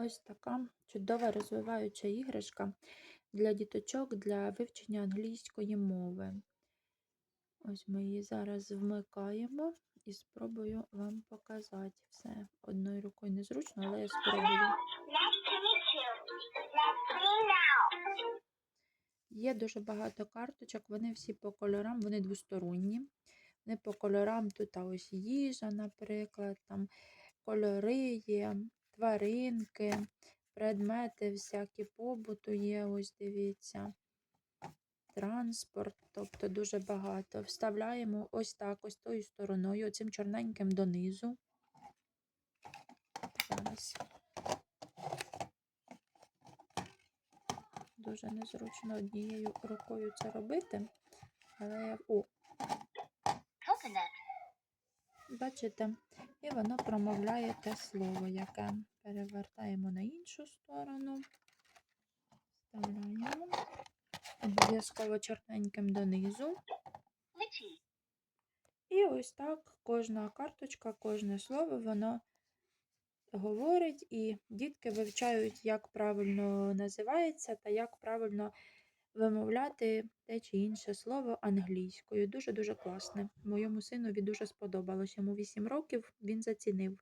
Ось така чудова розвиваюча іграшка для діточок для вивчення англійської мови. Ось ми її зараз вмикаємо і спробую вам показати все. Одною рукою незручно, але я спробую. Є дуже багато карточок, вони всі по кольорам, вони двосторонні. Вони по кольорам тут ось їжа, наприклад, там кольори є, тваринки, предмети всякі побуту є, ось дивіться. Транспорт, тобто дуже багато. Вставляємо ось так, ось тою стороною, цим чорненьким донизу. Зараз. Дуже незручно однією рукою це робити. Але я. О. бачите, і воно промовляє те слово, яке перевертаємо на іншу сторону. Вставляємо. Обов'язково чорненьким донизу. І ось так кожна карточка, кожне слово, воно говорить, і дітки вивчають, як правильно називається та як правильно вимовляти те чи інше слово англійською. Дуже-дуже класне. Моєму синові дуже сподобалось. Йому 8 років, він зацінив.